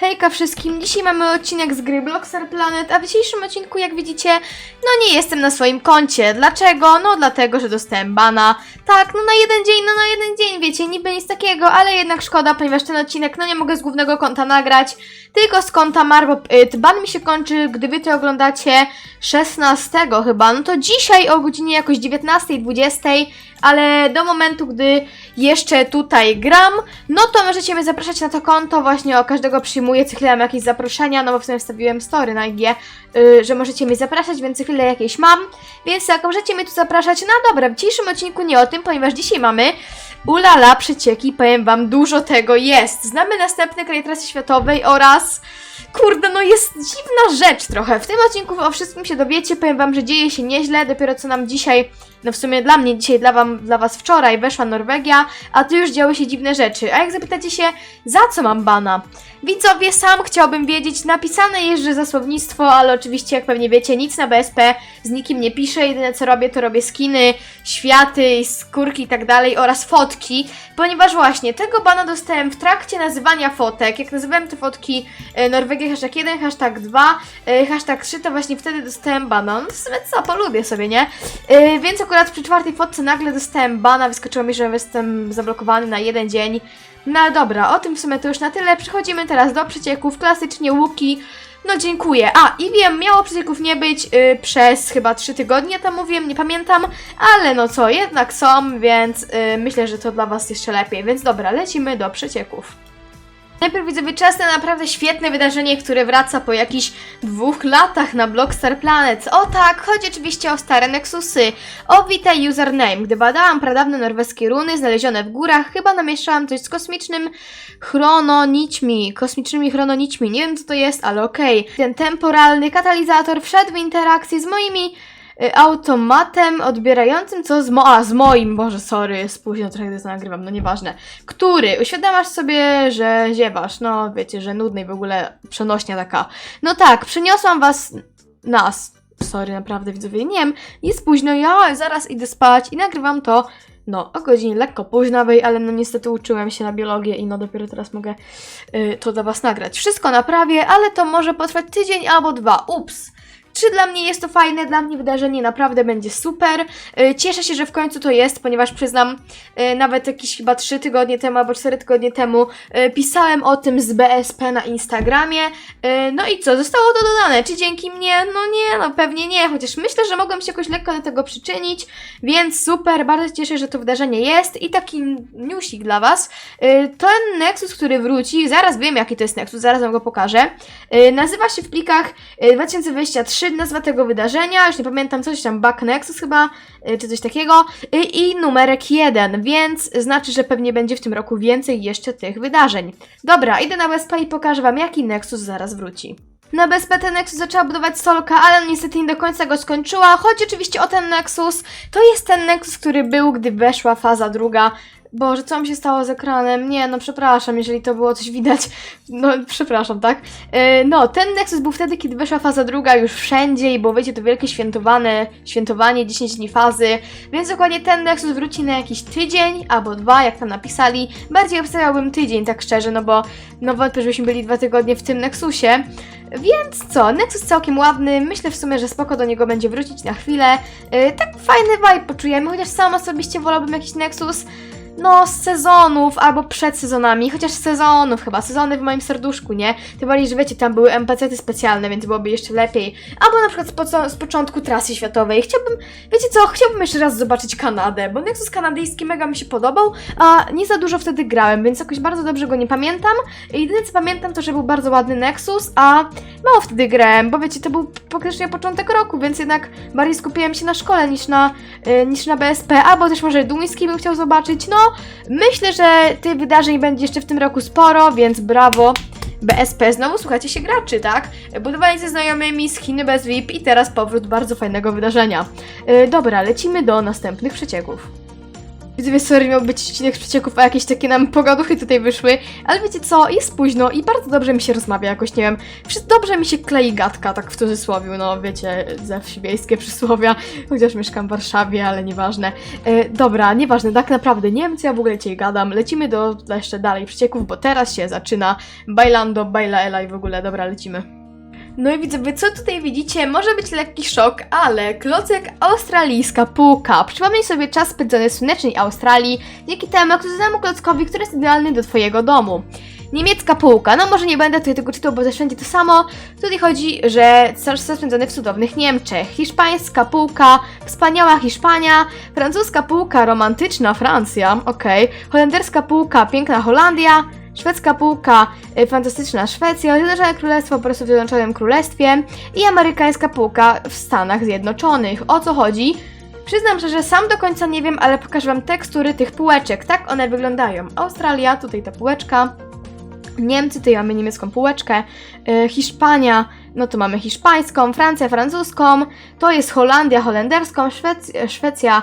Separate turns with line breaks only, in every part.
Hejka wszystkim, dzisiaj mamy odcinek z gry Blockstar Planet, a w dzisiejszym odcinku, jak widzicie, no nie jestem na swoim koncie. Dlaczego? No dlatego, że dostałem bana. Tak, no na jeden dzień, no na jeden dzień, wiecie, niby nic takiego, ale jednak szkoda, ponieważ ten odcinek, no nie mogę z głównego konta nagrać, tylko z konta Marbo Pit. Ban mi się kończy, gdy wy to oglądacie 16 chyba, no to dzisiaj o godzinie jakoś 19.20, ale do momentu, gdy jeszcze tutaj gram, no to możecie mnie zapraszać na to konto, właśnie o każdego przyjmuję, mam jakieś zaproszenia, no bo w sumie wstawiłem story na IG, yy, że możecie mnie zapraszać, więc chwilę jakieś mam, więc tak, możecie mnie tu zapraszać, no dobra, w dzisiejszym odcinku nie o tym, ponieważ dzisiaj mamy ulala przecieki, powiem wam, dużo tego jest. Znamy następny kraj trasy światowej oraz... Kurde, no jest dziwna rzecz trochę. W tym odcinku o wszystkim się dowiecie. Powiem wam, że dzieje się nieźle. Dopiero co nam dzisiaj, no w sumie dla mnie dzisiaj, dla, wam, dla was wczoraj weszła Norwegia, a tu już działy się dziwne rzeczy. A jak zapytacie się, za co mam bana? Widzowie, sam chciałbym wiedzieć. Napisane jest, że za słownictwo, ale oczywiście, jak pewnie wiecie, nic na BSP z nikim nie piszę. Jedyne co robię, to robię skiny, światy, skórki i tak dalej oraz fotki, ponieważ właśnie tego bana dostałem w trakcie nazywania fotek. Jak nazywałem te fotki e, Norwegia hashtag 1, hashtag 2, e, hashtag 3, to właśnie wtedy dostałem bana. No w sumie co, polubię sobie, nie? E, więc akurat przy czwartej fotce nagle dostałem bana, wyskoczyło mi, że jestem zablokowany na jeden dzień. No ale dobra, o tym w sumie to już na tyle. Przechodzimy teraz do przecieków, klasycznie łuki. No dziękuję. A, i wiem, miało przecieków nie być y, przez chyba 3 tygodnie tam mówiłem, nie pamiętam, ale no co, jednak są, więc y, myślę, że to dla Was jeszcze lepiej. Więc dobra, lecimy do przecieków. Najpierw widzowie czas na naprawdę świetne wydarzenie, które wraca po jakichś dwóch latach na Blockstar Planet. O tak, chodzi oczywiście o stare Nexusy. O witaj username. Gdy badałam pradawne norweskie runy znalezione w górach, chyba namieszałam coś z kosmicznym chrononićmi. Kosmicznymi chrononićmi. Nie wiem co to jest, ale okej. Ten temporalny katalizator wszedł w interakcję z moimi automatem odbierającym co z mo... A, z moim, boże, sorry, spóźnię trochę, gdy to nagrywam, no nieważne. Który, uświadamiasz sobie, że ziewasz, no wiecie, że nudnej w ogóle przenośnia taka. No tak, przyniosłam was, nas, sorry, naprawdę widzowie, nie wiem, jest późno, ja zaraz idę spać i nagrywam to, no, o godzinie lekko późnowej, ale no niestety uczyłem się na biologię i no dopiero teraz mogę y, to dla was nagrać. Wszystko naprawię, ale to może potrwać tydzień albo dwa, ups. Czy dla mnie jest to fajne? Dla mnie wydarzenie naprawdę będzie super. Y, cieszę się, że w końcu to jest, ponieważ przyznam, y, nawet jakieś chyba 3 tygodnie temu albo 4 tygodnie temu y, pisałem o tym z BSP na Instagramie. No i co, zostało to dodane? Czy dzięki mnie? No nie, no pewnie nie, chociaż myślę, że mogłem się jakoś lekko do tego przyczynić, więc super, bardzo cieszę, że to wydarzenie jest i taki newsik dla Was. Ten Nexus, który wróci, zaraz wiem jaki to jest Nexus, zaraz Wam go pokażę, nazywa się w plikach 2023 trzy, nazwa tego wydarzenia, już nie pamiętam, coś tam, Back Nexus chyba, y, czy coś takiego, i, i numerek 1, więc znaczy, że pewnie będzie w tym roku więcej jeszcze tych wydarzeń. Dobra, idę na Wespa i pokażę Wam, jaki Nexus zaraz wróci. Na BSP ten Nexus zaczęła budować Solka, ale niestety nie do końca go skończyła. Chodzi oczywiście o ten Nexus. To jest ten Nexus, który był, gdy weszła faza druga Boże, co mi się stało z ekranem? Nie, no przepraszam, jeżeli to było coś widać. No, przepraszam, tak? Yy, no, ten Nexus był wtedy, kiedy weszła faza druga już wszędzie i było, wiecie, to wielkie świętowane, świętowanie 10 dni fazy, więc dokładnie ten Nexus wróci na jakiś tydzień albo dwa, jak tam napisali. Bardziej obstawiałbym tydzień, tak szczerze, no bo no wątpię, żebyśmy byli dwa tygodnie w tym Nexusie. Więc co, Nexus całkiem ładny, myślę w sumie, że spoko do niego będzie wrócić na chwilę. Yy, tak fajny vibe poczujemy, chociaż sam osobiście wolałbym jakiś Nexus no, z sezonów albo przed sezonami, chociaż z sezonów chyba, sezony w moim serduszku, nie? Tym bardziej, że wiecie, tam były NPC-ty specjalne, więc byłoby jeszcze lepiej. Albo na przykład z, poco- z początku trasy światowej. Chciałbym, wiecie co, chciałbym jeszcze raz zobaczyć Kanadę, bo Nexus kanadyjski mega mi się podobał, a nie za dużo wtedy grałem, więc jakoś bardzo dobrze go nie pamiętam. Jedyne co pamiętam to, że był bardzo ładny Nexus, a mało wtedy grałem, bo wiecie, to był praktycznie początek roku, więc jednak bardziej skupiłem się na szkole niż na, y, niż na BSP, albo też może duński bym chciał zobaczyć, no myślę, że tych wydarzeń będzie jeszcze w tym roku sporo, więc brawo. BSP, znowu słuchacie się graczy, tak? Budowanie ze znajomymi, skiny bez VIP i teraz powrót bardzo fajnego wydarzenia. Yy, dobra, lecimy do następnych przecieków. Widzowie, sorry, miał być odcinek z przecieków, a jakieś takie nam pogaduchy tutaj wyszły, ale wiecie co, jest późno i bardzo dobrze mi się rozmawia jakoś, nie wiem, dobrze mi się klei gadka, tak w cudzysłowie, no wiecie, ze wsi wiejskie przysłowia, chociaż mieszkam w Warszawie, ale nieważne. E, dobra, nieważne, tak naprawdę nie wiem, co ja w ogóle dzisiaj gadam, lecimy do jeszcze dalej przecieków, bo teraz się zaczyna Bailando, Baila Ela i w ogóle, dobra, lecimy. No i widzowie, co tutaj widzicie? Może być lekki szok, ale klocek australijska półka. Przypomnij sobie czas spędzony w słonecznej Australii dzięki temu ekskluzywnemu klockowi, który jest idealny do Twojego domu. Niemiecka półka. No może nie będę tutaj tego czytał, bo też wszędzie to samo. Tutaj chodzi, że czas spędzony w cudownych Niemczech. Hiszpańska półka, wspaniała Hiszpania. Francuska półka, romantyczna Francja, okej. Holenderska półka, piękna Holandia. Szwedzka półka, y, fantastyczna Szwecja, Zjednoczone Królestwo po prostu w Zjednoczonym Królestwie i amerykańska półka w Stanach Zjednoczonych. O co chodzi? Przyznam że sam do końca nie wiem, ale pokażę Wam tekstury tych półeczek. Tak one wyglądają. Australia, tutaj ta półeczka. Niemcy, tutaj mamy niemiecką półeczkę. Y, Hiszpania, no to mamy hiszpańską. Francja, francuską. To jest Holandia, holenderską. Szwec- Szwecja,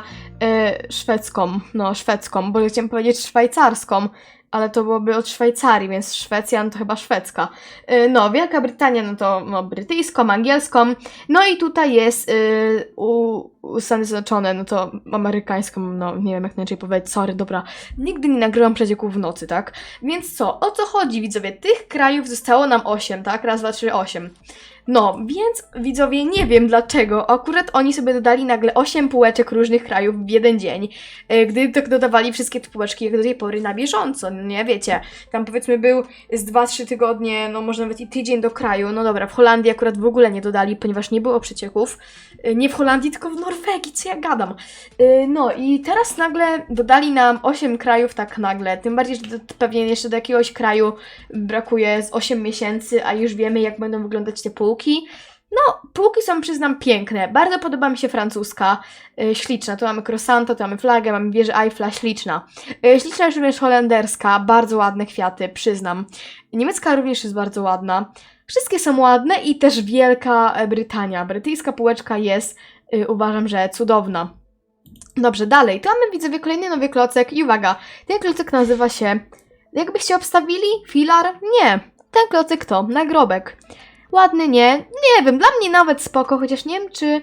y, szwedzką. No, szwedzką, bo chciałem powiedzieć szwajcarską ale to byłoby od Szwajcarii, więc Szwecja no to chyba szwedzka. Y, No, Wielka Brytania no to no, brytyjską, angielską. No i tutaj jest y, u, Stany Zjednoczone, no to amerykańską, no nie wiem jak inaczej powiedzieć, sorry, dobra. Nigdy nie nagrywam przecieków w nocy, tak? Więc co, o co chodzi widzowie? Tych krajów zostało nam 8, tak? Raz, dwa, trzy, osiem. No, więc widzowie, nie wiem dlaczego. Akurat oni sobie dodali nagle 8 półeczek różnych krajów w jeden dzień. Y, Gdy tak dodawali wszystkie te półeczki jak do tej pory na bieżąco, nie wiecie. Tam powiedzmy był z 2-3 tygodnie, no może nawet i tydzień do kraju. No dobra, w Holandii akurat w ogóle nie dodali, ponieważ nie było przecieków. Y, Nie w Holandii, tylko w Norwegii, co ja gadam. Y, No i teraz nagle dodali nam 8 krajów tak nagle. Tym bardziej, że pewnie jeszcze do jakiegoś kraju brakuje z 8 miesięcy, a już wiemy jak będą wyglądać te półki. No, półki są, przyznam, piękne. Bardzo podoba mi się francuska. Y, śliczna. Tu mamy croissanta, tu mamy flagę, mamy wieżę Eiffla, śliczna. Y, śliczna jest również holenderska, bardzo ładne kwiaty, przyznam. Niemiecka również jest bardzo ładna. Wszystkie są ładne i też Wielka e, Brytania. Brytyjska półeczka jest, y, uważam, że cudowna. Dobrze, dalej. Tu mamy, widzowie, kolejny nowy klocek i uwaga, ten klocek nazywa się... Jakbyście obstawili? Filar? Nie. Ten klocek to nagrobek. Ładny, nie? Nie wiem, dla mnie nawet spoko, chociaż nie wiem, czy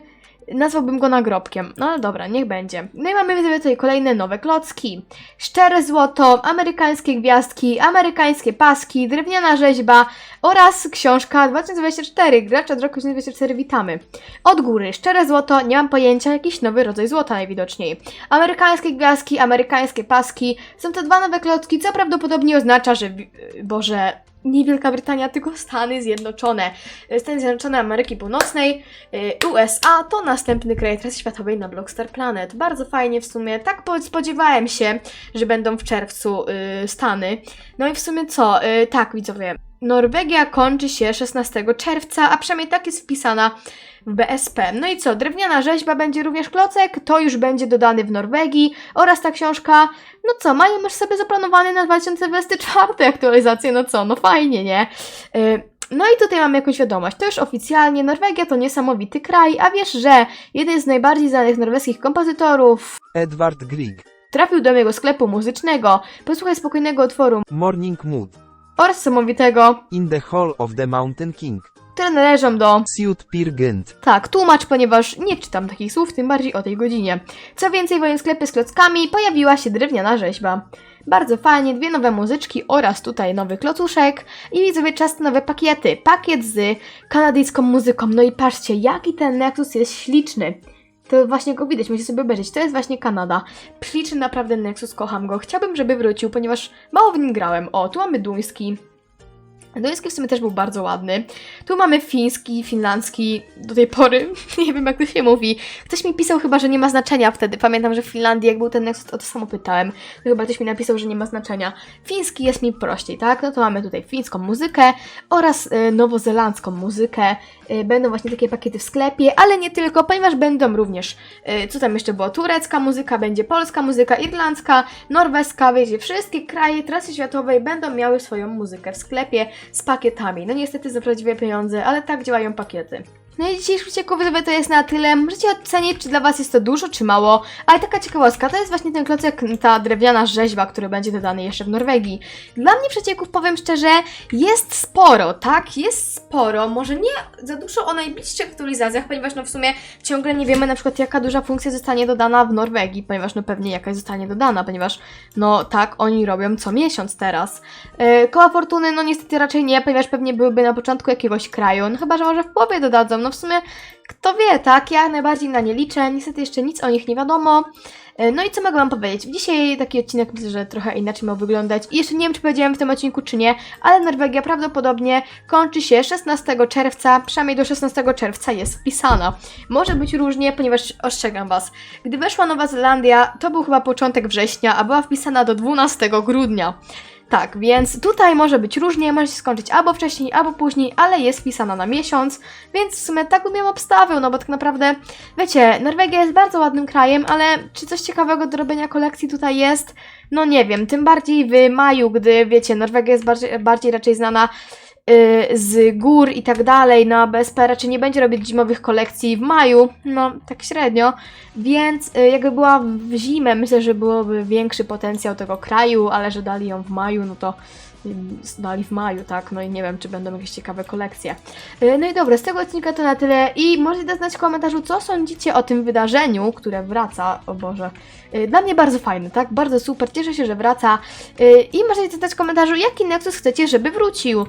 nazwałbym go nagrobkiem. No ale dobra, niech będzie. No i mamy tutaj kolejne nowe klocki. Szczere złoto, amerykańskie gwiazdki, amerykańskie paski, drewniana rzeźba oraz książka 2024. Gracza z roku 2024 witamy. Od góry, szczere złoto, nie mam pojęcia, jakiś nowy rodzaj złota najwidoczniej. Amerykańskie gwiazdki, amerykańskie paski. Są to dwa nowe klocki, co prawdopodobnie oznacza, że... Boże... Nie Wielka Brytania, tylko Stany Zjednoczone. Stany Zjednoczone Ameryki Północnej, y, USA to następny kraj trasy światowej na Blockstar Planet. Bardzo fajnie w sumie. Tak po- spodziewałem się, że będą w czerwcu y, Stany. No i w sumie co? Tak, widzowie. Norwegia kończy się 16 czerwca, a przynajmniej tak jest wpisana w BSP. No i co? Drewniana rzeźba będzie również klocek, to już będzie dodany w Norwegii oraz ta książka. No co, mają już sobie zaplanowane na 2024 aktualizację, no co? No fajnie, nie? Y, no i tutaj mamy jakąś wiadomość. To już oficjalnie Norwegia to niesamowity kraj, a wiesz, że jeden z najbardziej znanych norweskich kompozytorów
Edward Grieg.
trafił do mojego sklepu muzycznego. Posłuchaj spokojnego utworu
Morning Mood.
oraz niesamowitego,
In the Hall of the Mountain King.
Które należą do
Siut Peer Gynt.
Tak, tłumacz, ponieważ nie czytam takich słów, tym bardziej o tej godzinie. Co więcej, w moim sklepie z klockami pojawiła się drewniana rzeźba. Bardzo fajnie, dwie nowe muzyczki oraz tutaj nowy klocuszek i widzowie czas na nowe pakiety. Pakiet z kanadyjską muzyką. No i patrzcie, jaki ten Nexus jest śliczny. To właśnie go widać, musicie sobie obejrzeć. To jest właśnie Kanada. Śliczny naprawdę Nexus, kocham go. Chciałbym, żeby wrócił, ponieważ mało w nim grałem. O, tu mamy duński. Duński w sumie też był bardzo ładny. Tu mamy fiński, finlandzki, do tej pory, nie wiem jak to się mówi. Ktoś mi pisał chyba, że nie ma znaczenia wtedy. Pamiętam, że w Finlandii jak był ten Nexus, to, to samo pytałem. To chyba ktoś mi napisał, że nie ma znaczenia. Fiński jest mi prościej, tak? No to mamy tutaj fińską muzykę oraz y, nowozelandzką muzykę. Y, będą właśnie takie pakiety w sklepie, ale nie tylko, ponieważ będą również, y, co tam jeszcze było, turecka muzyka, będzie polska muzyka, irlandzka, norweska, wiecie, wszystkie kraje trasy światowej będą miały swoją muzykę w sklepie z pakietami. No niestety za prawdziwe pieniądze, ale tak działają pakiety. No i dzisiejszy widzowie to jest na tyle. Możecie ocenić, czy dla Was jest to dużo, czy mało. Ale taka ciekawostka, to jest właśnie ten klocek, ta drewniana rzeźba, który będzie dodany jeszcze w Norwegii. Dla mnie przecieków, powiem szczerze, jest sporo, tak? Jest sporo. Może nie za dużo o najbliższych aktualizacjach, ponieważ no w sumie ciągle nie wiemy na przykład jaka duża funkcja zostanie dodana w Norwegii, ponieważ no pewnie jakaś zostanie dodana, ponieważ no tak oni robią co miesiąc teraz. Yy, koła fortuny no niestety raczej nie, ponieważ pewnie byłyby na początku jakiegoś kraju, no chyba, że może w połowie dodadzą, no w sumie kto wie, tak? Ja najbardziej na nie liczę, niestety jeszcze nic o nich nie wiadomo. Yy, No i co mogę Wam powiedzieć? Dzisiaj taki odcinek myślę, że trochę inaczej miał wyglądać. I jeszcze nie wiem, czy powiedziałem w tym odcinku, czy nie, ale Norwegia prawdopodobnie kończy się 16 czerwca, przynajmniej do 16 czerwca jest wpisana. Może być różnie, ponieważ ostrzegam Was, gdy weszła Nowa Zelandia, to był chyba początek września, a była wpisana do 12 grudnia. Tak, więc tutaj może być różnie, może się skończyć albo wcześniej, albo później, ale jest wpisana na miesiąc, więc w sumie tak bym ją obstawiał, no bo tak naprawdę, wiecie, Norwegia jest bardzo ładnym krajem, ale czy coś ciekawego do robienia kolekcji tutaj jest? No nie wiem, tym bardziej w maju, gdy, wiecie, Norwegia jest bardziej, bardziej raczej znana z gór i tak dalej, no a BSP raczej nie będzie robić zimowych kolekcji w maju, no tak średnio, więc y, jakby była w zimę, myślę, że byłoby większy potencjał tego kraju, ale że dali ją w maju, no to y, dali w maju, tak, no i nie wiem, czy będą jakieś ciekawe kolekcje. Y, No i dobra, z tego odcinka to na tyle i możecie dać znać w komentarzu, co sądzicie o tym wydarzeniu, które wraca, o Boże. Y, Dla mnie bardzo fajne, tak, bardzo super, cieszę się, że wraca Y, i możecie dać w komentarzu, jaki Nexus chcecie, żeby wrócił.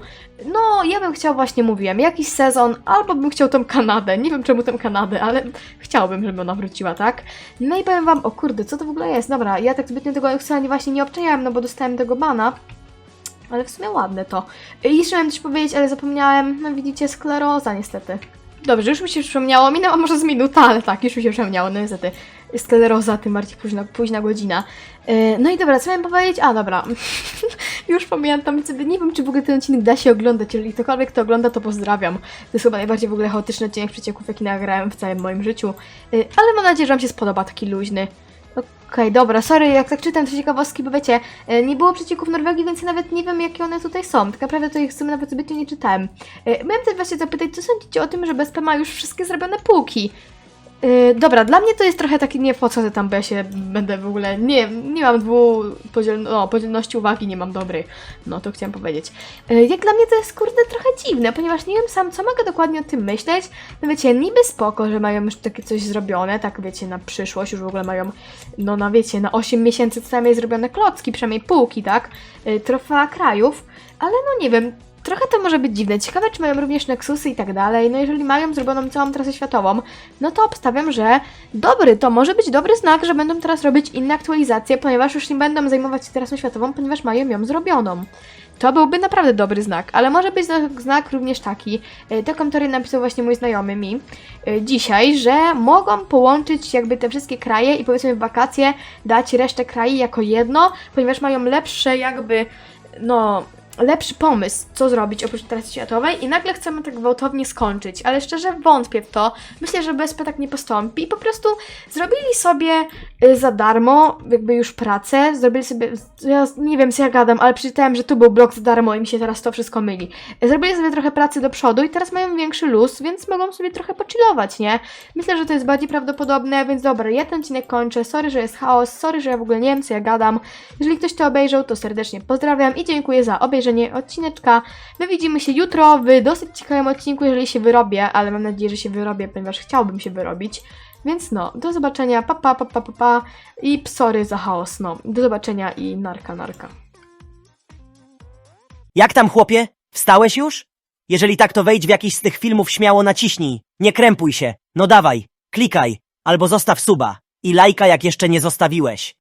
No, ja bym chciał, właśnie mówiłem, jakiś sezon, albo bym chciał tą Kanadę. Nie wiem czemu tą Kanadę, ale chciałbym, żeby ona wróciła, tak? No i powiem wam, o kurde, co to w ogóle jest? Dobra, ja tak zbytnio tego Nexusa nie- właśnie nie obczajałem, no bo dostałem tego bana. Ale w sumie ładne to. Y, Jeszcze miałem coś powiedzieć, ale zapomniałem. No widzicie, skleroza niestety. Dobrze, już mi się przypomniało, minęła może z minuta, ale tak, już mi się przypomniało, no niestety. Skleroza, tym bardziej późna, późna godzina. Yy, no i dobra, co miałem powiedzieć? A, dobra. już pamiętam sobie, nie wiem, czy w ogóle ten odcinek da się oglądać, jeżeli ktokolwiek to ogląda, to pozdrawiam. To jest chyba najbardziej w ogóle chaotyczny odcinek przecieków, jaki nagrałem w całym moim życiu. Yy, ale mam nadzieję, że Wam się spodoba, taki luźny. Okej, dobra, sorry, jak tak czytam te ciekawostki, bo wiecie, e, nie było przecieków Norwegii, więc nawet nie wiem, jakie one tutaj są. Tak naprawdę to ich w sumie nawet zbytnio nie czytałem. E, Miałem też właśnie zapytać, co sądzicie o tym, że BSP ma już wszystkie zrobione półki? E, Dobra, dla mnie to jest trochę taki nie po co ty tam, bo ja się będę w ogóle, nie, nie mam dwupodziel, no, podzielności uwagi, nie mam dobrej, no to chciałam powiedzieć. E, Jak dla mnie to jest kurde trochę dziwne, ponieważ nie wiem sam, co mogę dokładnie o tym myśleć. No wiecie, niby spoko, że mają już takie coś zrobione, tak wiecie, na przyszłość, już w ogóle mają, no na wiecie, na 8 miesięcy co najmniej zrobione klocki, przynajmniej półki, tak? Y, Trofea krajów, ale no nie wiem, trochę to może być dziwne. Ciekawe, czy mają również Nexusy i tak dalej. No jeżeli mają zrobioną całą trasę światową, no to obstawiam, że dobry, to może być dobry znak, że będą teraz robić inne aktualizacje, ponieważ już nie będą zajmować się trasą światową, ponieważ mają ją zrobioną. To byłby naprawdę dobry znak, ale może być znak, również taki. Taką teorię napisał właśnie mój znajomy mi y, dzisiaj, że mogą połączyć jakby te wszystkie kraje i powiedzmy w wakacje dać resztę krajów jako jedno, ponieważ mają lepsze jakby, no, lepszy pomysł, co zrobić oprócz trasy światowej i nagle chcemy tak gwałtownie skończyć, ale szczerze wątpię w to. Myślę, że BSP tak nie postąpi po prostu zrobili sobie y, za darmo jakby już pracę, zrobili sobie, ja nie wiem co ja gadam, ale przeczytałem, że tu był blok za darmo i mi się teraz to wszystko myli. Zrobili sobie trochę pracy do przodu i teraz mają większy luz, więc mogą sobie trochę pochillować, nie? Myślę, że to jest bardziej prawdopodobne, więc dobra, ja ten odcinek kończę. Sorry, że jest chaos, sorry, że ja w ogóle nie wiem, co ja gadam. Jeżeli ktoś to obejrzał, to serdecznie pozdrawiam i dziękuję za obejrzenie odcineczka. My widzimy się jutro w dosyć ciekawym odcinku, jeżeli się wyrobię, ale mam nadzieję, że się wyrobię, ponieważ chciałbym się wyrobić. Więc no, do zobaczenia, pa pa pa pa pa, pa. i sorry za chaos, no. Do zobaczenia i narka narka.
Jak tam, chłopie? Wstałeś już? Jeżeli tak, to wejdź w jakiś z tych filmów, śmiało naciśnij. Nie krępuj się. No dawaj, klikaj, albo zostaw suba. I lajka, jak jeszcze nie zostawiłeś.